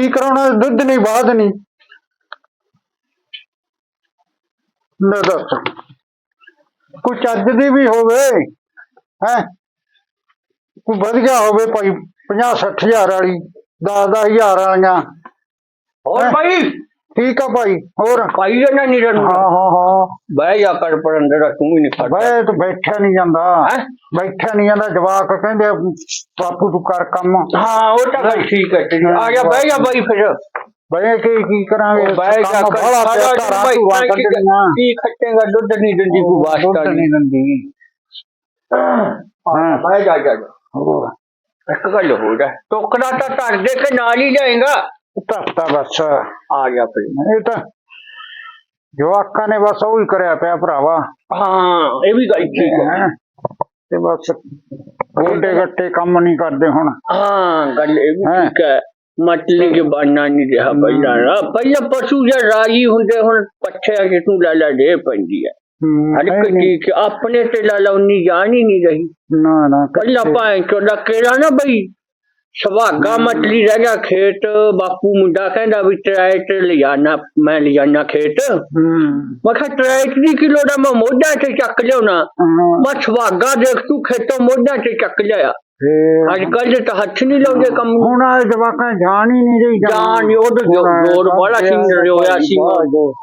ਕੀ ਕਰਾਉਣਾ? ਦੁੱਧ ਨਹੀਂ ਬਾਦ ਨਹੀਂ। ਲੈ ਦੱਸ। ਕੋਈ ਚੱਜ ਦੀ ਵੀ ਹੋਵੇ ਹੈ? ਕੋਈ ਵਧੀਆ ਹੋਵੇ ਭਾਈ 50 60000 ਵਾਲੀ 10 10000 ਵਾਲੀਆਂ। ਹੋਰ? ਭਾਈ ਠੀਕ ਆ ਭਾਈ ਹੋਰ? ਭਾਈ ਜਨਾ ਨਹੀਂ ਰਣ ਹਾਂ ਹਾਂ ਹਾਂ। ਬਹਿ ਜਾ ਕਰ ਪਰ ਅੰਦਰ ਤੂੰ ਵੀ ਨਹੀਂ ਖੜਦਾ ਬਈ ਤੂੰ ਬੈਠਿਆ ਨਹੀਂ ਜਾਂਦਾ। ਹੈਂ? ਬੈਠਿਆ ਨਹੀਂ ਜਾਂਦਾ ਜਵਾਕ ਕਹਿੰਦੇ ਬਾਪੂ ਤੂੰ ਕਰ ਕੰਮ। ਹਾਂ ਉਹ ਤਾਂ ਗੱਲ ਠੀਕ ਹੈ ਤੇਰੀ। ਆ ਜਾ ਬਹਿ ਜਾ ਭਾਈ ਫਿਰ। ਬਈ ਕੀ ਕੀ ਕਰਾਂਗੇ? ਬਹਿ ਜਾ ਕੰਮ ਕਰ ਬਾਹਲਾ ਪਿਆ ਸਾਰਾ ਘਰਾਂ ਭਾਈ ਧੂਆਂ ਕੀ- ਕੱਢਣੀਆਂ। ਕੀ ਖੱਟੇਗਾ ਦੁੱਧ ਨਹੀਂ ਦਿੰਦੀ ਕੋਈ ਦੁੱਧ ਵਾਸਤਾ ਨਹੀਂ। ਨਹੀਂ ਦਿੰਦੀ। ਹਾਂ ਬਹਿ ਜਾ ਜਾ ਜਾ। ਹੋਰ? ਇੱਕ ਗੱਲ ਹੋ ਜਾ ਟੋਕਰਾ ਤਾਂ ਧਰ ਦੇ ਕੇ ਨਾਲ ਹੀ ਜਾਏਗਾ? ਧਰਤਾ ਬਸ ਆ ਜਾ ਫਿਰ ਇਹ ਤਾਂ ਜਵਾਕਾਂ ਨੇ ਬਸ ਉਹ ਹੀ ਕਰਿਆ ਪਿਆ ਭਰਾਵਾ। ਹਾਂ ਇਹ ਵੀ ਗੱਲ ਠੀਕ ਹੈ। ਤੇ ਬਸ ਗੋਡੇ ਗੱਟੇ ਕੰਮ ਨਹੀਂ ਕਰਦੇ ਹੁਣ। ਹਾਂ ਗੱਲ ਇਹ ਵੀ ਹੈਂ। ਠੀਕ ਹੈ ਮਤਲੀ ਕੇ ਬਾਨਾ ਨਹੀਂ ਰਿਹਾ ਪਹਿਲਾਂ। ਨਾ ਪਹਿਲਾਂ ਪਸ਼ੂ ਜੇ ਰਾਜੀ ਹੁੰਦੇ ਹੁਣ ਪੱਠਿਆਂ ਕਿ ਤੂੰ ਲਾਲਾ ਦੇ ਪੈਂਦੀ ਹੈ ਹੂੰ, ਹਰ ਇੱਕ ਨਹੀਂ, ਨਹੀਂ। ਚੀਜ਼ 'ਚ ਆਪਣੇ ਤੇ ਲਾਲਾ ਉਨੀ ਜਾਣ ਹੀ ਨਹੀਂ ਰਹੀ। ਨਾ ਨਾ ਪਹਿਲਾਂ। ਭਾਂ ਚੋਦਾ ਕਿਹੜਾ ਨਾ ਬਈ ਸੁਭਾਗਾ ਮਤਲੀ ਰਹਿ ਗਿਆ ਖੇਤ ਬਾਪੂ ਮੁੰਡਾ ਕਹਿੰਦਾ ਵੀ ਟਰੈਕਟ ਲਿਜਾਣਾ ਮੈਂ ਲਿਜਾਣਾ ਖੇਤ। ਮੈਂ ਕਿਹਾ ਟਰੈਕਟ ਦੀ ਕਿਲੋ ਦਾ ਮੈਂ ਮੋਢਾ ਤੇ ਚੱਕ ਲਿਆਉਣਾ। ਮੈਂ ਸੁਭਾਗਾ ਦੇਖ ਤੂੰ ਖੇਤੋਂ ਮੋਢਾ ਤੇ ਚੱਕ ਲਿਆ ਫੇਰ ਅੱਜ ਕੱਲ ਤਾਂ ਹੱਥ ਨਹੀਂ ਲਾਉਂਦੇ ਕੰਮ ਨੂੰ। ਹੁਣ ਆ ਜਵਾਕਾਂ ਜਾਣ ਹੀ ਨਹੀਂ ਰਹੀ ਜਾਨ ਨੀ, ਉਹਦੇ ਜੋ- ਜ਼ੋਰ ਵਾਲਾ ਸੀ, ਰੋਇਆ ਸੀ।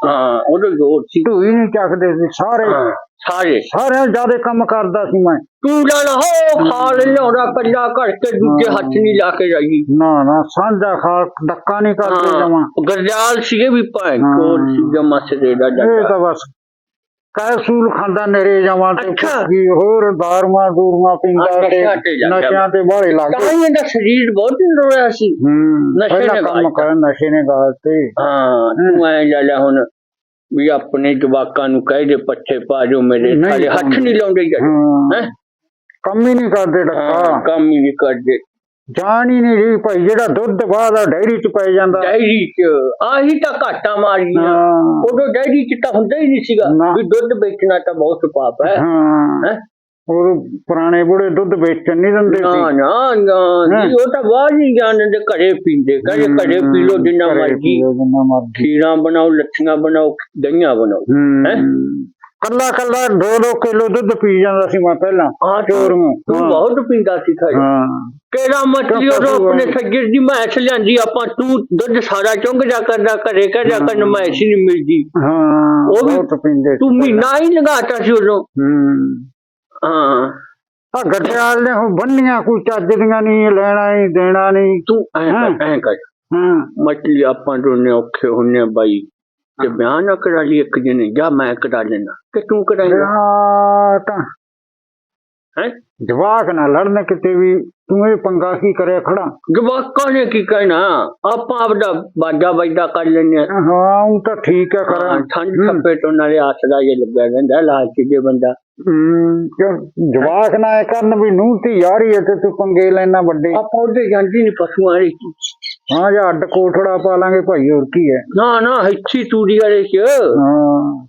ਹਾਂ ਉਹਦੇ ਜ਼ੋਰ ਸੀ। ਤੂੰ ਹੀ ਨਹੀਂ ਚੱਕਦੇ ਸੀ ਸਾਰੇ। ਹਾਂ, ਸਾਰੇ। ਸਾਰਿਆਂ ਜ਼ਿਆਦਾ ਕੰਮ ਕਰਦਾ ਸੀ ਮੈਂ। ਤੂੰ ਨਾ ਹੋ ਖਾਲ ਲਿਆਉਣਾ ਪੱਲਾ ਘੜ ਕੇ ਦੂਜੇ ਹੱਥ ਨਹੀਂ ਲਾ ਕੇ ਜਾਈ। ਨਾ ਨਾ ਸਾਂਝਾ ਖਾ ਡੱਕਾ ਨਹੀਂ ਕਰਦੇ ਜਮਾ। ਗਰਜਾਲ ਸੀਗੇ ਵੀ ਭਾਂ ਹਾਂ। ਕੋਲ ਸੀ ਜਮਾ ਸਦੇ ਦਾ ਇਹ ਡੱਕਾ। ਤਾਂ ਬਸ ਕੈਸੂਲ ਖਾਂਦਾ ਨਰੇ ਜਮਾ ਤੇ ਅੱਛਾ। ਕੀ ਹੋਰ ਦਾਰੂਆਂ ਦੂਰੂਆਂ ਪੀਂਦਾ ਤੇ ਨਸ਼ਿਆਂ ਤੇ ਗਿਆ। ਨਸ਼ਿਆਂ ਤੇ ਬਾਹਲੇ ਲੱਗ ਤਾਂ ਗਏ ਹੀ ਇਹਦਾ ਸਰੀਰ ਬਹੁਤ ਰੋਇਆ ਸੀ ਹੂੰ ਨਸ਼ੇ ਪਹਿਲਾਂ ਨੇ ਕੰਮ ਕਰ ਨਸ਼ੇ ਨੇ ਗਾਲ ਤੇ ਹਾਂ ਤੂੰ ਐ ਲੈ ਲੈ ਹੁਣ ਵੀ ਆਪਣੇ ਜਵਾਕਾਂ ਨੂੰ ਕਹਿ ਦੇ ਪੱਠੇ ਪਾ ਜੋ ਮੇਰੇ ਨਹੀਂ ਹੱਥ। ਨਹੀਂ ਲਾਉਂਦੇ ਯਾਰ ਹਾਂ ਹੈਂ? ਕੰਮ ਹੀ ਨਹੀਂ ਕਰਦੇ ਹਾਂ ਡੱਕਾ ਕੰਮ ਹੀ ਨਹੀਂ ਕਰਦੇ ਜਾਣ ਹੀ ਨਹੀਂ ਰਹੀ ਭਾਈ ਜਿਹੜਾ ਦੁੱਧ ਬਾਅਦ ਆ ਡੈਰੀ ਚ ਪੈ ਜਾਂਦਾ। ਡਾਇਰੀ ਚ ਆਹੀ ਤਾਂ ਘਾਟਾ ਮਾਰੀਆਂ ਹਾਂ। ਉਦੋਂ ਡਾਇਰੀ ਚ ਤਾਂ ਹੁੰਦਾ ਹੀ ਨਹੀਂ ਸੀਗਾ ਨਾ। ਵੀ ਦੁੱਧ ਵੇਚਣਾ ਤਾਂ ਬਹੁਤ ਪਾਪ ਹੈ। ਹਾਂ। ਹੈਂ? ਉਹ ਪੁਰਾਣੇ ਬੁੜੇ ਦੁੱਧ ਵੇਚਣ ਨਹੀਂ ਦਿੰਦੇ ਨਾ ਸੀ ਨਾ। ਨਾ? ਜੀ, ਉਹ ਤਾਂ ਬਾਹਰ ਨਹੀਂ ਜਾਣਦੇ ਘਰੇ ਪੀਂਦੇ। ਘਰੇ ਘਰੇ ਪੀ ਲੋ ਜਿੰਨਾ ਘਰੇ ਮਰਜ਼ੀ। ਪੀ ਲਓ ਜਿੰਨਾ ਮਰਜ਼ੀ। ਖੀਰਾਂ ਬਣਾਓ ਲੱਛੀਆਂ ਬਣਾਓ ਦਹੀਆਂ ਬਣਾਓ। ਹੈਂ? ਕੱਲਾ ਕੱਲਾ ਦੋ ਦੋ ਕਿਲੋ ਦੁੱਧ ਪੀ ਜਾਂਦਾ ਸੀ ਮੈਂ ਪਹਿਲਾਂ ਹਾਂ ਚੋਰ ਨੂੰ। ਤੂੰ। ਬਹੁਤ ਪੀਂਦਾ ਸੀ ਘਰੇ ਹਾਂ। ਕਿਹੜਾ ਮਛਲੀ ਉਹ ਆਪਣੇ ਸੱਜਰ ਦੀ ਮੈਸ ਲਿਆਂਦੀ ਆਪਾਂ ਤੂੰ ਦੁੱਧ ਸਾਰਾ ਚੁੰਗ ਜਾ ਕਰਦਾ ਘਰੇ ਕਹਿ ਜਾ ਕਰ ਮੈਸ ਹੀ ਨਹੀਂ ਮਿਲਦੀ। ਹਾਂ ਉਹ ਵੀ- ਪੀਂਦੇ ਤੂੰ ਮਹੀਨਾ ਹੀ ਲਗਾਤਾ ਸੀ ਉਦੋਂ। ਹੂੰ। ਹਾਂ। ਆ ਗੱਡਿਆਲ ਨੇ ਹੁਣ ਬੰਨੀਆਂ ਕੋਈ ਚੱਜ ਦੀਆਂ ਨਹੀਂ ਲੈਣਾ ਨਹੀਂ ਦੇਣਾ ਨਹੀਂ। ਤੂੰ ਐਂ। ਕਰ ਐਂ ਕਰ। ਹਾਂ। ਮਛਲੀ ਆਪਾਂ ਦੋਨੇ ਔਖੇ ਹੁੰਨੇ ਬਾਈ। ਤੇ ਵਿਆਹ ਨਾ ਕਰਾ ਲਈ ਇੱਕ ਦਿਨ ਜਾਂ ਮੈਂ ਕਰਾ ਲੈਣਾ ਕਿ ਤੂੰ ਕਰਾਏਗਾ ਤਾਂ ਹੈ? ਜਵਾਕ ਨਾ ਲੜਨ ਕਿਤੇ ਵੀ ਤੂੰ ਇਹ ਪੰਗਾ ਕੀ ਕਰਿਆ ਖੜਾ? ਜਵਾਕਾਂ ਨੇ ਕੀ ਕਹਿਣਾ? ਆਪਾਂ ਆਪਦਾ ਬਾਜਾ ਬਾਜਾ ਕਰ ਲੈਣੇ ਹਾਂ। ਉਹ ਤਾਂ ਠੀਕ ਹੈ ਕਰਾਂ ਠੰਡ ਖੱਪੇ ਤੋਂ ਨਾਲੇ ਆਸਰਾ ਜੇ ਲੱਗਿਆ ਰਹਿੰਦਾ ਲਾਲਚੀ ਜੇ ਬੰਦਾ। ਜਵਾਕ ਨਾ ਇਹ ਕਰਨ ਵੀ ਨੂੰ ਧੀ ਯਾਰੀ ਤੇ ਤੂੰ ਪੰਗੇ ਲੈਣਾ ਵੱਡੇ। ਆਪਾਂ ਉਹਦੇ ਜਾਂਦੀ ਨਹੀਂ ਪਸ਼ੂਆਂ ਵਾਲੀ। ਹਾਂ ਜਾਂ ਅੱਡ ਕੋਠੜਾ ਪਾ ਲਾਂਗੇ ਭਾਈ ਹੋਰ ਕੀ ਹੈ? ਨਾ ਨਾ ਹਿੱਛੀ ਤੂੜੀ ਵਾਲੇ ਚ। ਹਾਂ।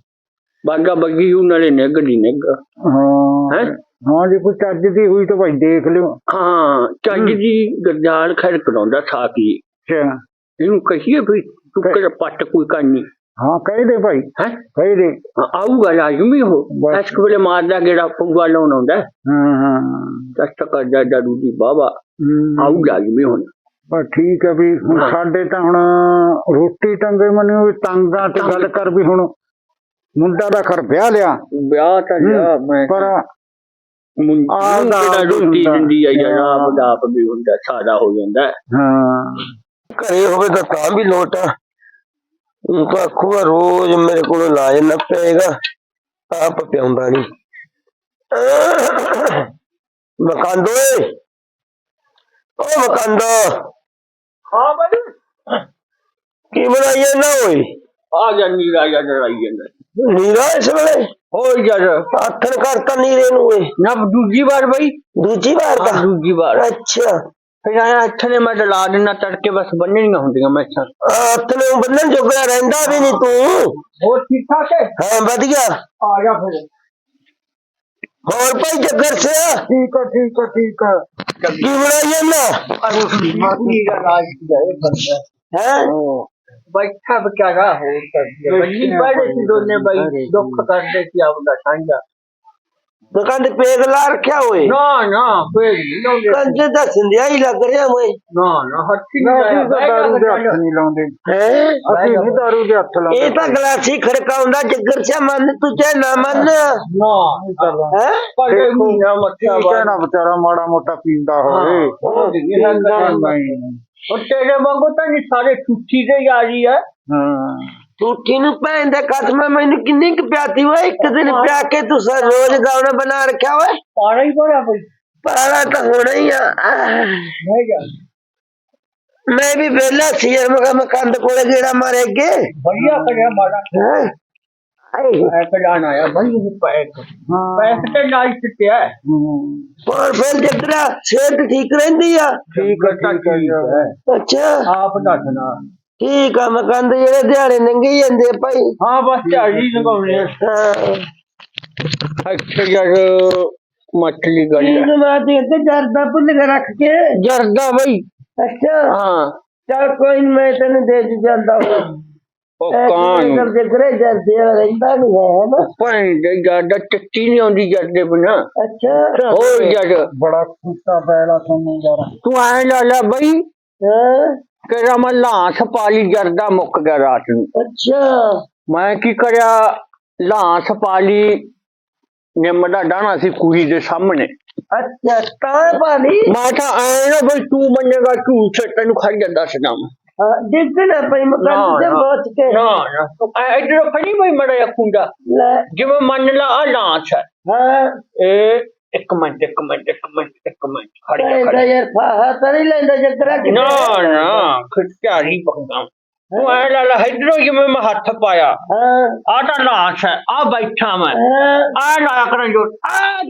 ਬਾਗਾ ਬੱਗੀ ਉਹ ਨਾਲੇ ਨਿੱਗ ਦੀ ਨਿੱਗ ਹਾਂ। ਹੈ? ਹਾਂ ਜੇ ਕੋਈ ਚੱਜ ਦੀ ਹੋਈ ਤਾਂ ਭਾਈ ਦੇਖ ਲਿਓ। ਹਾਂ ਚੱਜ ਦੀ ਗਰਜਾਲ ਖੈਰ ਕਰਾਉਂਦਾ ਸਾਕੀ ਅੱਛਾ। ਇਹਨੂੰ ਕਹੀਏ ਵੀ ਤੂੰ ਕਿਹੜਾ ਪੱਟ ਕੋਈ ਕਰਨੀ ਹਾਂ ਕਹਿ ਦੇ ਭਾਈ। ਹੈ? ਕਹਿ ਦੇ। ਆਊਗਾ ਲਾਜ਼ਮੀ ਹੋ ਬਸ। ਐਸ ਵੇਲੇ ਮਾਰਦਾ ਗੇੜਾ ਪੂਆ ਲਾਉਣ ਆਉਂਦਾ। ਹਾਂ ਹਾਂ। ਕਸ਼ਟ ਕਰਦਾ ਡਰੂ ਦੀ ਬਾਬਾ ਹੂੰ। ਆਊ ਲਾਜ਼ਮੀ ਹੁਣ। ਪਰ ਠੀਕ ਹੈ ਵੀ। ਸਾਡੇ ਤਾਂ ਹੁਣ ਰੋਟੀ ਟੰਗੇ ਮਨੀ ਵੀ ਤੰਗਾਂ ਤੇ ਗੱਲ ਕਰ ਵੀ ਹੁਣ ਮੁੰਡਾ ਦਾ ਘਰ ਵਿਆਹ ਲਿਆ ਵਿਆਹ ਤਾਂ ਲਿਆ ਮੈਂ ਪਰ ਮੁੰਡਾ ਰੋਟੀ। ਦਿੰਦੀ ਆ ਜਾਂ। ਆਪ ਦਾ ਆਪ ਵੀ ਹੁੰਦਾ ਸਾਦਾ ਹੋ ਜਾਂਦਾ ਹੈ। ਘਰੇ ਹੋਵੇ ਤਾਂ ਤਾਂ ਵੀ ਲੋਟ ਆ ਉਹ ਤਾਂ ਆਖੂਗਾ ਰੋਜ਼ ਮੇਰੇ ਕੋਲ ਇਲਾਜ ਨਾ ਪਏਗਾ ਆਪ ਪਿਆਉਂਦਾ ਨਹੀਂ ਮਕੰਦ ਓ ਮਕੰਦ ਹਾਂ ਬਾਈ ਕੀ ਬਣਾਈਏ ਨਾ ਓਏ? ਆ ਗਿਆ ਨੀਰਾ ਜਾਂ ਡਰਾਈ ਜਾਂਦਾ। ਨੀਰਾ ਇਸ ਵੇਲੇ? ਹੋ ਯਾਰ ਆਥਣ ਕਰਤਾ ਨੀਰੇ ਨੂੰ ਓਏ। ਨਾ ਦੂਜੀ ਵਾਰ ਬਾਈ ਦੂਜੀ ਵਾਰ ਦਾ ਦੂਜੀ ਵਾਰ। ਅੱਛਾ। ਫਿਰ ਆਇਆ ਇੱਥੇ ਨੇ ਮੈਂ ਡਲਾ ਦੇਣਾ ਤੜਕੇ ਬਸ ਬੰਨਣੀਆਂ ਹੁੰਦੀਆਂ ਮੈਂ ਇੱਥੇ। ਹੱਥ ਨੂੰ ਬੰਨਣ ਜੋਗਾ ਰਹਿੰਦਾ ਵੀ ਨਹੀਂ ਤੂੰ। ਹੋਰ ਠੀਕ ਠਾਕ ਹੈ? ਹਾਂ ਵਧੀਆ। ਆ ਜਾ ਫਿਰ। ਹੋਰ ਭਾਈ ਜੱਗਰ ਸਿਆ? ਠੀਕ ਹੈ ਠੀਕ ਹੈ ਠੀਕ ਹੈ ਕੀ ਬਣਾਈਏ ਨਾ ਮਾਤੀ ਦਾ ਰਾਜ ਕੀ ਹੈ ਬੰਦਾ। ਹੈ? ਬੈਠਾ ਵਿਚਾਰਾ ਹੋ ਸਕਦੀ ਹੈ ਬੱਚੀ ਪੜ੍ਹੇ ਸੀ ਦੋਨੇ ਬਈ ਦੁੱਖ ਕਰਦੇ ਸੀ ਆਪਦਾ ਸਾਂਝਾ ਦੁਕਾਨ ਤੇ ਪੇਗ ਲਾ ਰੱਖਿਆ ਹੋਏ ਨਾ ਨਾ ਫੇਰ ਨਹੀਂ ਲਾਉਂਦੇ। ਕੰਜੇ ਦਾ ਸੰਧਿਆ ਹੀ ਲੱਗ ਰਿਹਾ ਓਏ। ਨਾ ਨਾ ਹੱਥੀ ਨਾ ਨਹੀਂ ਅਸੀਂ ਤਾਂ ਦਾਰੂ ਦੇ ਹੱਥ ਨਹੀਂ ਲਾਉਂਦੇ। ਹੈ? ਅਸੀਂ ਨਹੀਂ ਦਾਰੂ ਦੇ ਹੱਥ ਲਾਉਂਦੇ। ਇਹ ਤਾਂ ਗਲਾਸੀ ਖੜਕਾਉਂਦਾ ਜੱਗਰ ਸਿਆ ਮੰਨ ਤੂੰ ਚਾਹੇ ਨਾ ਮੰਨ। ਨਾ ਹੈ? ਪੜੇ ਮਹੀਨਾ ਮੱਥਾ ਕੀ ਕਹਿਣਾ ਵਿਚਾਰਾ ਮਾੜਾ ਮੋਟਾ ਪੀਂਦਾ ਹੋਵੇ। ਨਹੀਂ ਉਹ ਤੇਰੇ ਵਾਂਗੂ ਤਾਂ ਨਹੀਂ ਸਾਰੇ ਛੁੱਟੀ ਤੇ ਯਾਰੀ ਹੈ। ਹਾਂ। ਝੂਠੀ ਨੂੰ ਭੈਣ ਦੇ ਕਸਮ ਮੈਨੂੰ ਕਿੰਨੀ ਕੁ ਪਿਆਤੀ ਓਏ ਇੱਕ ਦਿਨ ਪਿਆ ਕੇ ਤੂੰ ਸਾ ਰੋਜ਼ ਗਾਉਣਾ ਬਣਾ ਰੱਖਿਆ ਓਏ ਪਾਣਾ ਹੀ ਭਰਿਆ ਬਈ ਪਾਣਾ ਤਾਂ ਹੋਣਾ ਹੀ ਆ ਮੈਂ ਗਿਆ ਮੈਂ ਵੀ ਵੇਲਾ ਸੀ ਯਾਰ ਮੈਂ ਕਿਹਾ ਮੈਂ ਕੰਦ ਕੋਲੇ ਜਿਹੜਾ ਮਾਰੇ ਅੱਗੇ ਬਈਆ ਕਰਿਆ ਮਾੜਾ ਹਾਂ ਆਏ ਕੀ ਕੰਮ ਕੰਦੇ ਜਿਹੜੇ ਦਿਹਾੜੇ ਨੰਗੀ ਜਾਂਦੇ ਭਾਈ? ਹਾਂ ਬਸ ਝਾੜੀ ਲਗਾਉਣੇ ਆ। ਅੱਛਾ ਯਾਰ ਮੱਛੀ ਗੜੀ ਇਹਨੂੰ ਮੈਂ ਦੇ ਤੇ ਜਰਦਾ ਭੁੱਲ ਕੇ ਰੱਖ ਕੇ। ਜਰਦਾ ਬਈ। ਅੱਛਾ। ਹਾਂ। ਚਲ ਕੋਈ ਨੀ, ਮੈਂ ਤੈਨੂੰ ਦੇ ਦੂ ਜਾਂਦਾ ਉਹ ਕਾਂ ਕਰਦੇ ਕਰੇ ਜਰਦੇ ਵਾਲਾ ਰਹਿੰਦਾ ਨਹੀਂ ਹੈ ਨਾ? ਭੈਣ ਦੇ ਜ਼ਿਆਦਾ ਟੱਟੀ ਨਹੀਂ ਆਉਂਦੀ ਜਰਦੇ ਬਿਨਾ। ਅੱਛਾ। ਹੋਰ ਜਦ ਬੜਾ ਕੁੱਤਾ ਪੈਲਾ ਸੁਣਨ ਯਾਰ। ਤੂੰ ਐ ਲਾ ਲੈ ਬਈ। ਹਾਂ। ਕਿਹੜਾ ਮੈਂ ਲਾਂਸ ਪਾਲੀ ਜਰਦਾ ਮੁੱਕ ਗਿਆ ਰਾਤ ਨੂੰ। ਅੱਛਾ। ਮੈਂ ਕੀ ਕਰਿਆ ਲਾਂਸ ਪਾਲੀ ਨਿੰਮ ਦਾ ਡਾਣਾ ਸੀ ਕੁੜੀ ਦੇ ਸਾਹਮਣੇ। ਅੱਛਾ ਤਾਂ ਪਾਲੀ? ਮੈਂ ਤਾਂ ਐ ਨਾ ਬਈ ਤੂੰ ਮੰਨੇਗਾ ਝੂਠ ਤੈਨੂੰ ਖੜ ਜਾਂਦਾ ਸਦਾ ਦਿੱਤਣਾ ਪਈ ਮਕਾਨ ਤੇ ਬੋਚ ਕੇ। ਨਾ ਨਾ। ਐਡਰੋ ਫੜੀ ਬਈ ਮੜਾ ਕੁੰਡਾ ਜਿਵੇਂ ਮੰਨ ਲਾ ਆ ਲਾਂਸ ਹੈ। ਹਾਂ। ਇਹ ਇੱਕ ਮਿੰਟ ਇੱਕ ਮਿੰਟ ਇੱਕ ਮਿੰਟ ਇੱਕ ਮਿੰਟ। ਖੜ ਜਾ ਖੜ ਜਾ। ਯਾਰ ਫਾਹਾ ਤਾਂ ਨਹੀਂ ਲੈਂਦਾ ਜਗਰਾ ਕਿਤੇ ਨਾ ਨਾ ਖਿਚਾਰੀ ਪੱਕਾ ਤੂੰ ਐ ਲਾ ਲਾ ਇਧਰੋਂ ਜਿਵੇਂ ਮੈਂ ਹੱਥ ਪਾਇਆ। ਹਾਂ। ਆ ਤਾਂ ਲਾਂਸ ਹੈ ਆ ਬੈਠਾ ਮੈਂ। ਹਾਂ। ਆ ਲਾਇਆ ਕਰਾਂ ਜੋ। ਆ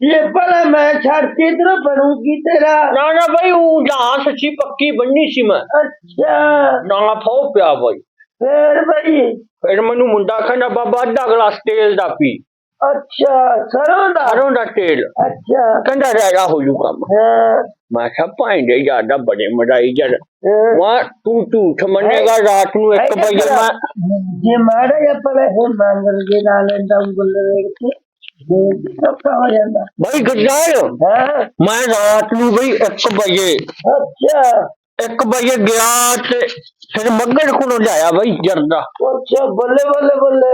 ਇਹ ਭਲਾ ਮੈਂ ਛੱਡ ਕੇ ਇਧਰੋਂ ਬਣੂਗੀ ਤੇਰਾ। ਨਾ ਨਾ ਬਈ ਉਹ ਲਾਂਸ ਸੀ ਪੱਕੀ ਬੰਨੀ ਸੀ ਮੈਂ। ਅੱਛਾ। ਨਾ ਫੋ ਪਿਆ ਬਈ। ਫੇਰ ਭਾਈ ਫਿਰ ਮੈਨੂੰ ਮੁੰਡਾ ਕਹਿੰਦਾ ਬਾਬਾ ਅੱਧਾ ਗਲਾਸ ਤੇਲ ਦਾ ਪੀ। ਅੱਛਾ ਸਰੋਂ ਦਾ? ਸਰੋਂ ਦਾ ਤੇਲ। ਅੱਛਾ। ਕਹਿੰਦਾ ਰਹਿ ਹੋ ਜੂ ਕੰਮ। ਹਾਂ। ਮੈਂ ਕਿਹਾ ਭਾਂਡੇ ਜ਼ਿਆਦਾ ਬੜੇ ਮੜਾਈ ਜਦ। ਹਾਂ। ਵਾ ਤੂੰ ਝੂਠ ਮੰਨੇਗਾ ਰਾਤ ਨੂੰ 1 ਵਜੇ ਮੈਂ ਜੇ ਮਾੜਾ ਜਿਹਾ ਪਲੇ ਹੁਣ ਮੰਗਲ ਦੇ ਨਾਲ ਲੈਂਦਾ ਉਂਗਲ ਵੇਖ ਕੇ ਸਭ ਕਾ ਹੋ ਜਾਂਦਾ। ਬਈ ਗੁਰਜਾਰ ਹਾਂ। ਮੈਂ ਰਾਤ 1 ਵਜੇ ਅੱਛਾ 1 ਵਜੇ ਗਿਆ ਤੇ ਫਿਰ ਮੱਗੜ ਕੋਲੋਂ ਲਿਆਇਆ ਬਈ ਜਰਦਾ ਅੱਛਾ ਬੱਲੇ ਬੱਲੇ ਬੱਲੇ।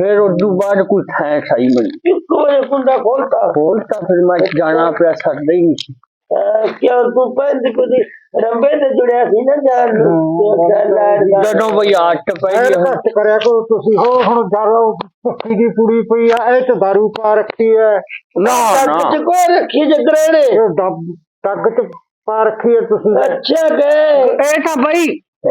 ਫਿਰ ਉਦੋਂ ਬਾਅਦ ਕੋਈ ਥੈਂ ਸਹੀ ਮਿਲੀ ਇੱਕ ਵਜੇ ਕੁੰਡਾ ਖੋਲਤਾ। ਹੋਰ ਤਾਂ ਫਿਰ ਮੈਂ ਜਾਣਾ ਪਿਆ ਛੱਡਦਾ ਹੀ। ਨਹੀਂ ਕਿਉਂ ਤੂੰ ਪੰਜ ਕੁਦੀ ਰੰਬੇ ਤੇ ਜੁੜਿਆ ਸੀ ਨਾ ਜਾਨ ਨੂੰ। ਜਦੋਂ ਬਈ ਆਟ ਪੈ ਐਰ ਗਈ ਘੱਟ ਕਰਿਆ ਕਰੋ ਤੁਸੀਂ। ਹੋ ਹੁਣ ਜਾਰੋ ਭੁੱਖੀ ਦੀ ਕੁੜੀ ਪਈ ਆ ਇਹ ਤੇ ਦਾਰੂ ਪਾ ਰੱਖੀ ਹੈ ਨਾ ਨਾ। ਕੋਈ ਰੱਖੀ ਜਗਰੇ ਨੇ ਡੱਬ ਟੱਗ ਚ ਪਾ ਰੱਖੀ ਹੈ ਤੁਸੀਂ। ਅੱਛਾ ਗਏ ਇਹ ਤਾਂ ਬਈ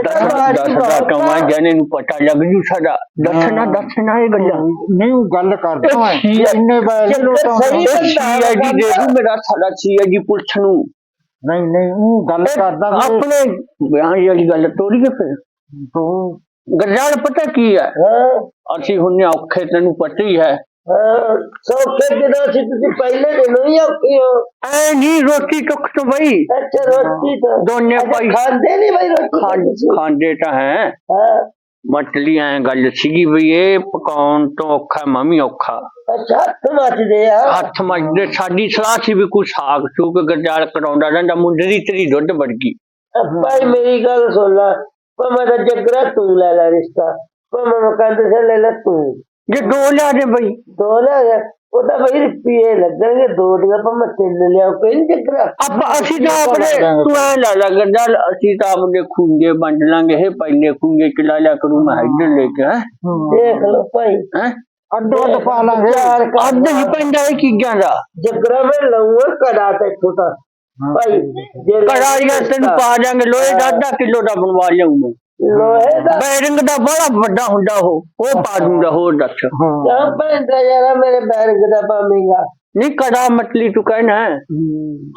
ਤਾਂ ਦੱਸ ਦਾ ਕਮਾ ਜਾਣੇ ਨੂੰ ਪਤਾ ਲੱਗ ਜੂ ਸਾਡਾ। ਦੱਸਣਾ ਦੱਸਣਾ ਇਹ ਗੱਲਾਂ। ਨਹੀਂ ਉਹ ਗੱਲ ਕਰਦਾ ਮੈਂ। ਇਹ ਇੰਨੇ ਬੈਲ ਚੱਕਰ ਲੋਟਾਂ ਸਹੀ ਦਾ- ਹੈ। ਸੀਆਈਡੀ ਦੇ ਦੂ ਮੇਰਾ ਸਾਡਾ ਸੀਆਈਡੀ ਪੁਲਿਸ ਨੂੰ। ਨਹੀਂ ਨਹੀਂ ਉਹ ਗੱਲ ਕਰਦਾ ਆਪਣੇ ਬਿਆਨ ਵਾਲੀ ਗੱਲ ਤੋੜੀਏ ਫਿਰ। ਗੱਲਾਂ ਪਤਾ ਕੀ ਹੈ? ਅਸੀਂ ਹੁੰਨੇ ਔਖੇ ਤੈਨੂੰ ਪਤਾ ਹੈ ਹਾਂ। ਸੌਖੇ ਦਿਨਾਂ ਸੀ ਤੁਸੀਂ ਪਹਿਲੇ ਦਿਨੋਂ ਹੀ ਔਖੇ ਹੋ। ਐ ਨਹੀਂ ਰੋਟੀ ਟੁੱਕ ਤੋਂ ਬਈ। ਅੱਛਾ ਰੋਟੀ ਤਾਂ। ਦੋਨੇ ਭਾਈ। ਖਾਂਦੇ ਨਹੀਂ ਬਈ ਰੋਟੀ ਖਾਂਦੇ ਤਾਂ ਹੈ। ਮਟਲੀ ਐ ਗੱਲ ਸੀਗੀ ਵੀ ਇਹ ਪਕਾਉਣ ਤੋਂ ਔਖਾ ਮੰਮੀ ਔਖਾ। ਅੱਛਾ ਹੱਥ ਮੱਚਦੇ ਆ। ਹੱਥ ਮੱਜਦੇ ਸਾਡੀ ਸਲਾਹ ਸੀ ਵੀ ਕੋਈ ਸਾਗ ਸੂਗ ਗਰਜਾਲ ਕਰਾਉਂਦਾ ਰਹਿੰਦਾ ਮੁੰਡੇ ਦੀ ਤੇਰੀ ਦੁੱਧ ਵੜ ਗਈ। ਭਾਈ ਮੇਰੀ ਗੱਲ ਸੁਣ ਲੈ। ਭਾਵੇਂ ਤਾਂ ਜਗਰਾ ਤੂੰ ਲੈ ਲੈ ਰਿਸ਼ਤਾ। ਭਾਵੇਂ ਮਕਾਨ ਤੇ ਲੈ ਲੈ ਤੂੰ। ਜੇ ਦੋ ਲਿਆ ਦੇ ਬਈ। ਦੋ ਲੈ ਗਿਆ ਉਹ ਤਾਂ ਬਈ ਰੁਪਏ ਲੱਗਣਗੇ ਦੋ ਦੀਆਂ ਭਾਵੇਂ ਤਿੰਨ ਲਿਆਓ ਕੋਈ ਨੀ ਜਗਰਾ ਆਪਾਂ ਅਸੀਂ ਤਾਂ ਆਪਣੇ ਤੂੰ ਐ ਲਾ ਲਾ ਗਰਜਾਲ ਅਸੀਂ ਤਾਂ ਆਪਣੇ ਖੂੰਗੇ ਵੰਡ ਲਾਂਗੇ ਇਹ ਪਹਿਲੇ ਖੂੰਗੇ ਚ ਲਾ ਲਿਆ ਕਰੂ ਮੈਂ ਇੱਧਰ ਲੈ ਕੇ ਹੈ। ਦੇਖ ਲਓ ਭਾਈ। ਹੈ? ਅੱਡੋ ਅੱਡ ਪਾ ਲਾਂਗੇ। ਚਾਰ ਅੱਧ ਹੀ ਪੈਂਦਾ ਇਹ ਚੀਜ਼ਾਂ ਦਾ। ਜਗਰਾ ਮੈਂ ਲਊਂਗਾ ਕੜਾ ਤੇ ਛੋਟਾ ਭਾਈ ਜੇ ਕੜਾਈਆਂ ਤੈਨੂੰ ਪਾ ਜਾਾਂਗੇ ਲੋਹੇ ਦਾ ਅੱਧਾ ਕਿਲੋ ਦਾ ਬਣਵਾ ਲਿਆਉਂਗਾ ਲੋਹੇ ਦਾ ਬੈਰਿੰਗ ਦਾ ਬੜਾ ਵੱਡਾ ਹੁੰਦਾ ਉਹ ਉਹ ਪਾ ਦੂੰਗਾ ਹੋਰ ਦੱਸ। ਹਾਂ। ਕਿਆ ਪੈਂਦਾ ਯਾਰਾ ਮੇਰੇ ਬੈਰਗ ਦਾ ਪਾਵੇਂਗਾ। ਨਹੀਂ ਕੜਾ ਮਤਲੀ ਤੂੰ ਕਹਿਣਾ।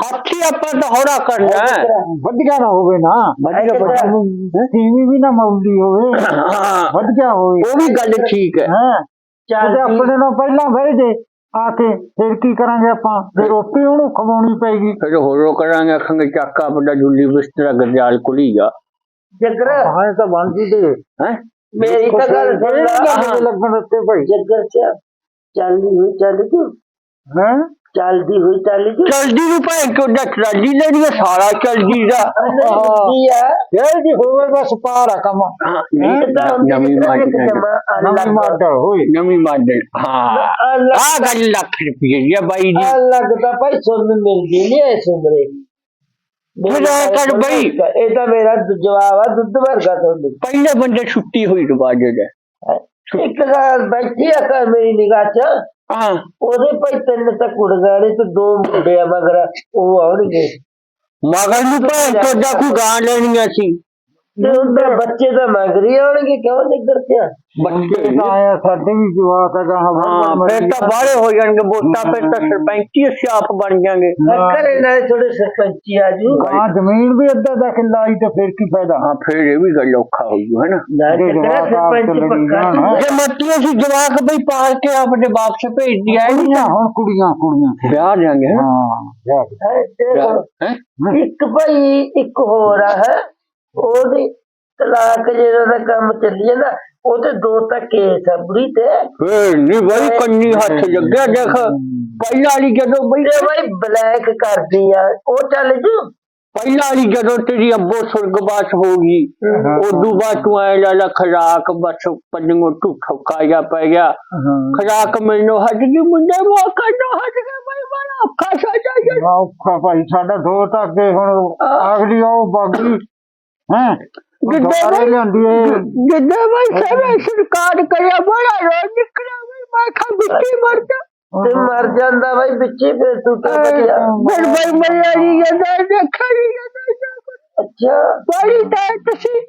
ਹਾਥੀ ਆਪਾਂ ਤਾਂ ਹੌੜਾ ਕਰਨਾ। ਵਧੀਆ ਨਾ ਹੋਵੇ ਨਾ। ਵਧੀਆ ਵਧੀਆ। ਟੀਵੀ ਵੀ ਨਾ ਮੌਲੀ ਹੋਵੇ। ਹਾਂ। ਵਧੀਆ ਹੋਵੇ। ਉਹ ਵੀ ਗੱਲ ਠੀਕ ਹੈ। ਹਾਂ। ਚੱਲ ਤੇ ਆਪਣੇ ਨਾਲ ਪਹਿਲਾਂ ਬਹਿ ਜੇ। ਆ ਕੇ ਫਿਰ ਕੀ ਕਰਾਂਗੇ ਆਪਾਂ? ਫਿਰ ਰੋਟੀ ਉਹਨੂੰ ਖਵਾਉਣੀ ਪਏਗੀ। ਫਿਰ ਹੋਰੋ ਕਰਾਂਗੇ ਆਖਾਂਗੇ ਚੱਕ ਆਪਣਾ ਜੁੱਲੀ ਬਿਸਤਰਾ ਗਰਜਾਲ ਕੁਲੀ ਜਾ ਜੱਗਰ ਹਾਂ ਤਾਂ ਬਣ ਜੀ ਦੇ ਹੈ ਮੇਰੀ ਤਾਂ ਗੱਲ ਸੁਣ ਕਿਹੜੇ ਲੈ ਗੱਲ ਲੱਗਣ ਉੱਤੇ ਭਾਈ ਜੱਗਰ ਚ ਚੱਲਦੀ ਹੋਈ ਚੱਲ ਜੂ ਹੈ ਚੱਲਦੀ ਹੋਈ ਚੱਲ ਜੂ ਚਲਦੀ ਨੂੰ ਭਾਵੇਂ ਕਿ ਉਹਦਾ ਟਰਾਲੀ ਲੈਣੀ ਹੈ ਸਾਰਾ ਚਲਦੀ ਦਾ ਕੀ ਆ ਇਹ ਜੀ ਹੋਵੇ ਬਸ ਪਾਰ ਆ ਕੰਮ ਹਾਂ, ਨਹੀਂ, ਨਵੀਂ ਮਾਡਲ ਨਵੀਂ ਮਾਡਲ ਹੋਈ ਨਵੀਂ ਮਾਡਲ ਹਾਂ ਆ ਗੱਲ ਲੱਖ ਰੁਪਏ ਦੀ ਆ ਬਾਈ ਦੀ ਲੱਗਦਾ ਭਾਈ ਸੁਣ ਮਿਲਦੀ ਨਹੀਂ ਐ ਸੁਣਰੇ ਫਿਰ ਐਂ ਕਰ ਬਈ। ਇਹ ਤਾਂ ਮੇਰਾ ਜਵਾਬ ਆ ਦੁੱਧ ਵਰਗਾ ਤੁਹਾਨੂੰ ਪਹਿਲੇ ਬੰਦੇ ਛੁੱਟੀ ਹੋਈ ਰਵਾਜੇ ਦੇ ਇੱਕ ਗੱਲ ਬੈਠੀ ਆ ਕਰ ਮੇਰੀ ਨਿਗਾਹ ਚ। ਹਾਂ। ਉਹਦੇ ਭਾਈ ਤਿੰਨ ਤਾਂ ਕੁੜਗਾੜੇ ਤੇ ਦੋ ਮੁੰਡੇ ਆ ਮਗਰ ਉਹ ਆਉਣਗੇ। ਮਗਰ ਨੂੰ ਭਾਵੇਂ ਕੋਦਾ ਕੋ ਗਾਂ ਲੈਣੀਆਂ ਸੀ। ਤੇ ਉਹਦੇ ਬੱਚੇ ਤਾਂ ਮਗਰੀ ਆਉਣਗੇ ਕਿਉਂ ਨਿੱਗਰ ਚ ਬੱਚੇ ਤਾਂ ਆਇਆ ਸਾਡੇ ਵੀ ਜਵਾਕ ਹੈਗਾ ਹਾਂ ਫਿਰ ਤਾਂ ਬਾਹਲੇ ਹੋ ਜਾਣਗੇ ਵੋਟਾਂ ਫਿਰ ਤਾਂ ਸਰਪੰਚੀ ਸਿਆਪ ਬਣ ਜਾਣਗੇ ਘਰੇ ਨਾਲ ਥੋੜੇ ਸਰਪੰਚੀ ਆ ਜੂ। ਹਾਂ ਜ਼ਮੀਨ ਵੀ ਅੱਧਾ ਦਾ ਕਿੱਲਾ ਆਈ ਤੇ ਫਿਰ ਕੀ ਫਾਇਦਾ? ਹਾਂ ਫਿਰ ਇਹ ਵੀ ਗੱਲ ਔਖਾ ਹੋ ਜੂ ਹੈਨਾ? ਨਾ ਜੇ ਜੱਗਰ ਜਵਾਕ ਆਪ ਸਰਪੰਚ ਚੱਲਣੀ ਪੱਕਾ ਜਾਣ, ਹੈਂ। ਜੇ ਮੱਤੀਆਂ ਸੀ ਜਵਾਕ ਬਈ ਪਾਲ ਕੇ ਆਪਣੇ ਵਾਪਸ ਭੇਜ ਦਿਆ ਕੁੜੀਆਂ ਹੁਣ ਕੁੜੀਆਂ ਕੁੜੀਆਂ। ਵਿਆਹ ਜਾਣਗੇ ਹਾਂ। ਹੈ ਤੇ ਹੈ? ਇੱਕ ਭਾਈ ਇੱਕ ਹੋਰ ਆ ਹੈ? ਉਹਦੀ ਤਲਾਕ ਜਿਹੜਾ ਦਾ ਕੰਮ ਚੱਲੀ ਜਾਂਦਾ ਉਹਦੇ ਦੋ ਤਾਂ ਕੇਸ ਆ ਬੁੜੀ ਤੇ। ਫਿਰ ਨਹੀਂ ਬਈ ਕੰਨੀ ਹੱਥ ਲੱਗਿਆ ਦੇਖ। ਪਹਿਲਾਂ ਵਾਲੀ ਜਦੋਂ ਬਈ ਤੇ ਭਾਈ ਬਲੈਕ ਕਰਦੀ ਆ ਉਹ ਚੱਲ ਜੂ? ਪਹਿਲਾਂ ਵਾਲੀ ਜਦੋਂ ਤੇਰੀ ਅੱਬੋ ਸੁਰਗਵਾਸ ਹੋ ਗਈ ਉਦੋਂ ਬਾਅਦ ਤੂੰ ਐ ਲਾ ਲਾ ਖਰਾਕ ਬਸ ਪੰਨੋਂ ਝੂਠਾ ਕਾਇਆ ਪੈ ਗਿਆ। ਖਰਾਕ ਮੈਨੂੰ ਹਟ ਗਈ ਮੁੰਡੇ ਮੋ ਕੰਨੋਂ ਹਟ ਗਿਆ ਬਈ ਬੜਾ ਔਖਾ ਜੀ ਔਖਾ ਭਾਈ ਸਾਡਾ ਦੋ ਤਾਂ ਅੱਗੇ ਹੁਣ ਅਗਲੀ ਉਹ ਬਾਗੀ। ਹੈ। ਜਿੱਦਾਂ ਦੁਬਾਰੇ ਬਈ ਲਿਆਂਦੀ ਏ। ਜਿੱਦਾਂ ਬਈ ਸਾਰੇ ਸਰਕਾਰ ਕਰਿਆ ਬੜਾ ਰੋਜ਼ ਨਿਕਲਿਆ ਬਈ ਮੈਂ ਖਾ ਬਿੱਟੀ ਮਰਦਾ ਤੇ ਮਰ ਜਾਂਦਾ ਭਾਈ ਵਿੱਚੇ ਫਿਰ ਤੂੰ ਤਾਂ ਬਚਿਆ ਫਿਰ ਬਈ ਮਰਿਆ ਨਹੀਂ ਜਾਂਦਾ ਦੇਖਿਆ ਨਹੀਂ ਜਾਂਦਾ ਅੱਛਾ। ਬੜੀ ਤਾਂ ਤੁਸੀਂ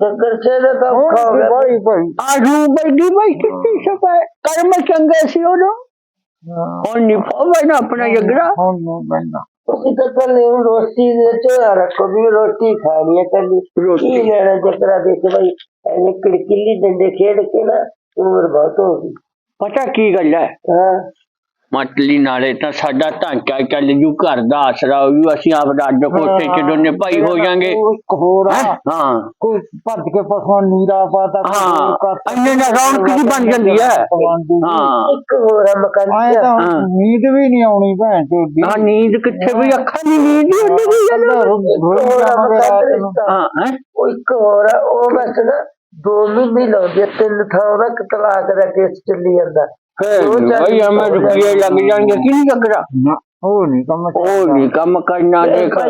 ਜੱਗਰ ਸੇ ਦਾ ਤਾਂ ਔਖਾ ਹੋ ਗਿਆ। ਭਾਈ ਭਾਈ ਆਜੂ ਬਈ ਬਈ ਕਿੱਥੇ ਸਪਾ ਕਰਮ ਚੰਗੇ ਸੀ ਉਹਨੂੰ। ਹੁਣ ਨਹੀਂ ਪਾਵੇ ਨਾ ਆਪਣਾ ਜਗਰਾ। ਹੁਣ ਨੂੰ ਬੰਦਾ ਤੁਸੀਂ ਤਾਂ ਕੱਲੇ ਰੋਟੀ ਦੇ ਚੋਰਾ ਰੱਖੋ ਵੀ ਰੋਟੀ ਖਾਣੀ ਹੈ ਕੱਲੀ ਰੋਟੀ। ਕੀ ਲੈਣਾ ਜੱਕਰਾ ਦੇਖ ਭਾਈ ਐਵੇਂ ਕਿੜਕਿੱਲੀ ਡੰਡੇ ਖੇਡ ਕੇ ਨਾ ਉਮਰ ਬਹੁਤ ਹੋ ਗਈ। ਪਤਾ ਕੀ ਗੱਲ ਹੈ? ਹਾਂ। ਮਟਲੀ ਨਾਲੇ ਤਾਂ ਸਾਡਾ ਢਾਂਚਾ ਚੱਲ ਜੂ ਘਰ ਦਾ ਆਸਰਾ ਹੋ ਜੂ ਅਸੀਂ ਆਪ ਦਾ ਅੱਡ ਕੋਠੇ ਚ ਦੋਨੇ ਭਾਈ ਹੋ ਜਾਾਂਗੇ। ਉਹ ਇੱਕ ਹੋਰ ਆ। ਹਾਂ? ਕੋਈ ਭੱਜ ਕੇ ਪਸੋਂ ਨੀਰਾ ਪਾਤਾ ਹਾਂ ਇੰਨੇ ਨਾਲ ਰੌਣਕ ਜੀ ਬਣ ਜਾਂਦੀ ਹੈ। ਹਾਂ ਇੱਕ ਹੋਰ ਆ ਮਕਾਨ ਆਏ ਤਾਂ ਹਾਂ। ਹੁਣ ਨੀਂਦ ਵੀ ਨਹੀਂ ਆਉਣੀ ਭੈਣ ਚੋਦੀ ਹਾਂ ਨੀਂਦ ਕਿੱਥੇ ਵੀ ਅੱਖਾਂ ਦੀ ਨੀਂਦ ਹੀ ਹੁੰਦੀ ਵੀ ਹੈ ਨਾ। ਰੋਈ ਜਾਵਾਂਗੇ ਰਾਤ ਨੂੰ। ਹਾਂ ਹੈਂ? ਉਹ ਇੱਕ ਹੋਰ ਆ ਉਹ ਬਸ ਨਾ ਦੋ ਮਹੀਨੇ ਲਾਉਂਦੇ ਤਿੰਨ ਥਾਂ ਉਹਦਾ ਇੱਕ ਤਲਾਕ ਦਾ ਕੇਸ ਚੱਲੀ ਜਾਂਦਾ। ਭਾਈ ਹਮੇ ਰੁਪਏ ਲੱਗ ਜਾਣਗੇ ਕੀ ਨਹੀਂ ਲੱਗਦਾ? ਨਾ ਉਹ ਨਹੀਂ ਕੰਮ ਉਹ ਨਹੀਂ ਕੰਮ ਕਰਨਾ ਦੇਖ। ਤਾਂ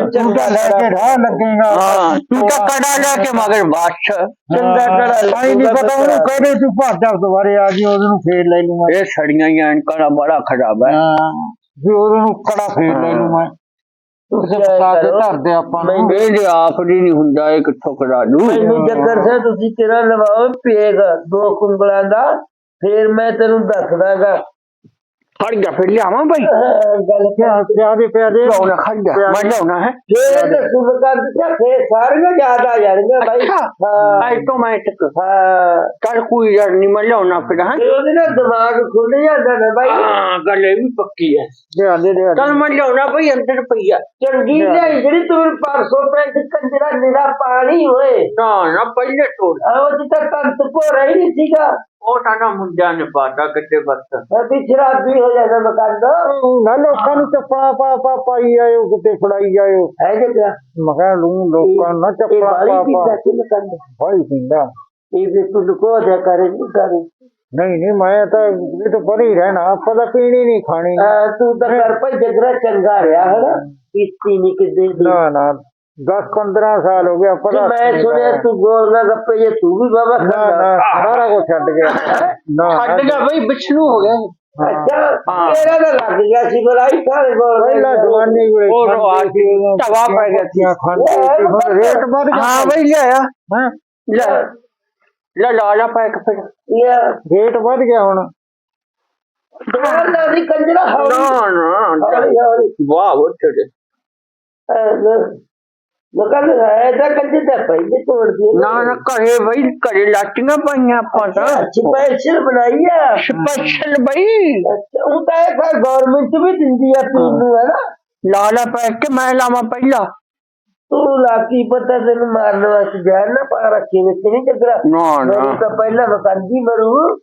ਲੈ ਕੇ ਰਾਹ ਲੱਗੇਗਾ। ਹਾਂ ਤੂੰ ਤਾਂ ਕੜਾ ਲੈ ਕੇ ਮਗਰ ਬਾਛ ਚੰਗਾ ਕੜਾ ਆਈ ਨਹੀਂ ਪਤਾ ਉਹਨੂੰ ਕਹਦੇ ਤੂੰ ਭੱਜ ਜਾ ਦੁਬਾਰੇ ਆ ਜੀ ਉਹਨੂੰ ਫੇਰ ਲੈ ਲੂ ਮੈਂ। ਇਹ ਸੜੀਆਂ ਹੀ ਐਨਕਾਂ ਬੜਾ ਖਰਾਬ ਹੈ। ਹਾਂ ਵੀ ਉਹਨੂੰ ਕੜਾ ਫੇਰ ਲੈ ਲੂ ਮੈਂ। ਤੁਸੀਂ ਪਸਾ ਕੇ ਕਰੋ। ਧਰ ਦੇ ਆਪਾਂ ਨੂੰ। ਇਹ ਜੇ ਆਪ ਦੀ ਨਹੀਂ ਹੁੰਦਾ ਇਹ ਕਿੱਥੋਂ ਕਰਾ ਦੂ ਮੈਨੂੰ ਜੱਗਰ ਸੇ ਤੁਸੀਂ ਤੇਰਾ ਲਵਾਓ ਪੇਗ ਦੋ ਕੁੰਗਲਾਂ ਦਾ ਫੇਰ ਮੈਂ ਤੈਨੂੰ ਦੱਸਦਾਗਾ। ਖੜ ਗਿਆ ਫਿਰ ਲਿਆਵਾਂ ਭਾਈ ਗੱਲ ਕਿਆ ਕਿਆ ਦੇ ਪਿਆਰੇ ਲਿਆਉਣਾ ਖੜ ਗਿਆ ਮੈਂ ਲਿਆਉਣਾ ਹੈ। ਫੇਰ ਤੇ ਸੁਣ ਕਰ ਦਿੱਤਾ ਫੇਰ ਸਾਰੀਆਂ ਯਾਦ ਆ ਜਾਣਗੀਆਂ ਭਾਈ ਹਾਂ। ਆਟੋਮੈਟਿਕ ਹਾਂ। ਚੱਲ ਕੋਈ ਗੱਲ ਨਹੀਂ ਮੈਂ ਲਿਆਉਣਾ ਫਿਰ ਹਾਂ। ਉਹਦੇ ਨਾਲ ਦਿਮਾਗ ਖੁੱਲ ਜਾਂਦਾ ਨਾ ਭਾਈ ਹਾਂ ਗੱਲ ਇਹ ਵੀ ਪੱਕੀ ਹੈ। ਦੇ ਆਂਦੇ ਦੇ। ਚੱਲ ਮੈਂ ਲਿਆਉਣਾ ਭਾਈ ਅੰਦਰ ਪਈਆ ਚੰਗੀ ਲਈ ਜਿਹੜੀ ਤੂੰ 500 ਪੈਸੇ ਦੀ ਕੰਜਰਾ ਨਿਰਾ ਪਾਣੀ ਹੋਏ ਨਾ ਨਾ ਪਹਿਲੇ ਤੋੜ। ਆਹ ਜਿੱਤਾ ਕੰਤ ਭੋਰਾ ਹੀ ਨਹੀਂ ਸੀਗਾ। ਉਹ ਤਾਂ ਨਾ ਮੁੰਡਿਆਂ ਨੇ ਪਾਤਾ ਕਿਤੇ ਬਸ ਅਭੀ ਸ਼ਰਾਬੀ ਹੋ ਜਾਂਦਾ ਮਕਾਨ ਦਾ ਨਾ ਲੋਕਾਂ ਨੂੰ ਚੱਪੜਾ ਪਾ ਪਾ ਪਾਈ ਆਇਓ ਕਿਤੇ ਫੜਾਈ ਜਾਇਓ ਹੈ ਜਗਾ ਮੈਂ ਕਿਹਾ ਲੂੰ ਲੋਕਾਂ ਨੂੰ ਚੱਪੜਾ ਪਾ ਪਾ। ਦਾ ਭਾਈ ਪਿੰਦਾ। ਇਹ ਵੀ ਤੂੰ ਲੁਕੋ ਦਿਆ ਕਰੇ ਨਹੀਂ ਕਰੇ। ਨਹੀਂ ਨਹੀਂ ਮੈਂ ਤਾਂ ਇਹ ਤਾਂ ਪਰੇ ਹੀ ਰਹਿਣਾ ਆਪਾਂ ਤਾਂ ਪੀਣੀ ਨਹੀਂ ਖਾਣੀ ਤੂੰ ਤਾਂ ਕਰ ਭਾਈ ਜਗਰਾ ਚੰਗਾ ਰਿਹਾ ਹੈ ਨਾ ਕਿਸਤੀ ਨਹੀਂ ਕਿਦੇ ਦੀ। ਨਾ ਨਾ। 10 15 ਸਾਲ ਹੋ ਗਿਆ ਪਤਾ ਮੈਂ ਸੁਣਿਆ ਤੂੰ ਗੋਲਗਾ ਗੱਪੇ ਜੇ ਤੂੰ ਵੀ ਬਾਬਾ ਨਾ ਖਾਂਦਾ। ਨਾ ਸਾਰਾ ਕੁਝ ਛੱਡ ਗਿਆ ਨਾ ਛੱਡ ਗਿਆ ਭਾਈ ਵਿਸ਼ਨੂੰ ਹੋ ਗਿਆ। ਅੱਛਾ ਹਾਂ। ਤੇਰਾ ਤਾਂ ਲੱਗ ਗਿਆ ਸੀ ਬਲਾਈ ਸਾਰੇ ਗੋਲ ਪਹਿਲਾਂ ਜਵਾਨੀ ਵੇਲੇ ਉਹ ਰਵਾਜ ਸੀ, ਤਵਾ ਪੈ ਗਿਆ ਸੀ। ਖਾਂਦੇ ਹੁਣ ਰੇਟ ਵੱਧ ਗਿਆ। ਹਾਂ ਭਾਈ ਲਿਆਇਆ ਹਾਂ। ਲੈ ਲੈ ਲਾ ਲਾ ਪੈਕ ਫਿਰ ਇਹ ਰੇਟ ਵੱਧ ਗਿਆ ਹੁਣ। ਦਾ ਕੰਜਰਾ ਨਾ ਨਾ ਵਾਹ ਉਹ ਅਹ, ਮੈਂ ਕਹਿੰਦਾ ਹੈ ਤਾਂ ਕੰਜੇ ਤਾਂ ਪਈ ਤੋੜ ਦੇ ਨਾ ਨਾ ਘਰੇ ਬਈ ਘਰੇ ਲਾਟੀਆਂ ਪਾਈਆਂ ਆਪਾਂ ਤਾਂ। ਸਪੈਸ਼ਲ ਬਣਾਈ ਆ। ਸਪੈਸ਼ਲ ਬਈ। ਉਹ ਤਾਂ ਫਿਰ ਗਵਰਨਮੈਂਟ ਵੀ ਦਿੰਦੀ ਆ ਪੀਣ ਨੂੰ ਹੈ ਨਾ ਲਾਲਾ ਪੈ ਕੇ ਮੈਂ ਲਾਵਾਂ ਪਹਿਲਾਂ। ਤੂੰ ਲਾਕੀ ਪਤਾ ਤੈਨੂੰ ਮਾਰਨ ਵਾਸਤੇ ਜਾਨ ਨਾ ਪਾ ਰੱਖੇ ਵਿੱਚ ਨਹੀਂ ਚੱਕਰਾ ਨਾ ਨਾ। ਤਾਂ ਪਹਿਲਾਂ ਮੈਂ ਕੰਦੀ ਮਰੂ।